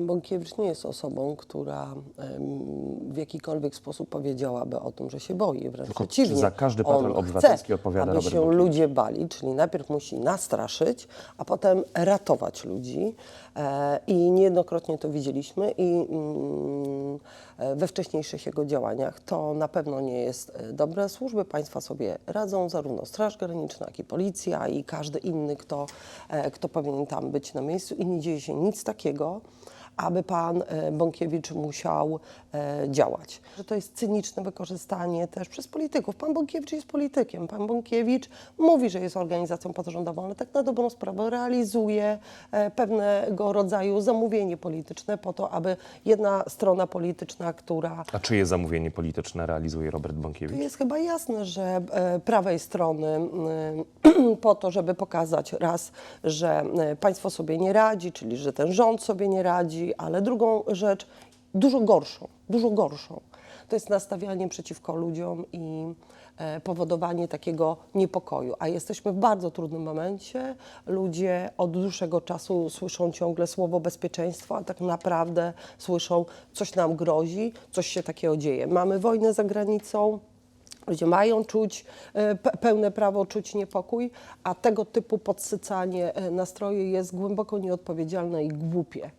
Pan Bąkiewicz nie jest osobą, która w jakikolwiek sposób powiedziałaby o tym, że się boi. Wręcz Tylko przeciwnie. za każdy On obywatelski chce, odpowiada aby się ludzie bali, czyli najpierw musi nastraszyć, a potem ratować ludzi. E, I niejednokrotnie to widzieliśmy i mm, we wcześniejszych jego działaniach to na pewno nie jest e, dobre. Służby państwa sobie radzą, zarówno Straż Graniczna, jak i policja i każdy inny, kto, e, kto powinien tam być na miejscu i nie dzieje się nic takiego, aby pan e, Bąkiewicz musiał e, działać. Że to jest cyniczne wykorzystanie też przez polityków. Pan Bąkiewicz jest politykiem. Pan Bąkiewicz mówi, że jest organizacją pozarządową, ale tak na dobrą sprawę realizuje e, pewnego rodzaju zamówienie polityczne po to, aby jedna strona polityczna, która A czyje zamówienie polityczne realizuje Robert Bąkiewicz? to jest chyba jasne, że prawej strony mm, po to, żeby pokazać raz, że państwo sobie nie radzi, czyli że ten rząd sobie nie radzi, ale drugą rzecz, dużo gorszą, dużo gorszą, to jest nastawianie przeciwko ludziom i e, powodowanie takiego niepokoju. A jesteśmy w bardzo trudnym momencie. Ludzie od dłuższego czasu słyszą ciągle słowo bezpieczeństwo, a tak naprawdę słyszą, coś nam grozi, coś się takiego dzieje. Mamy wojnę za granicą, Ludzie mają czuć e, pe- pełne prawo czuć niepokój, a tego typu podsycanie e, nastroju jest głęboko nieodpowiedzialne i głupie.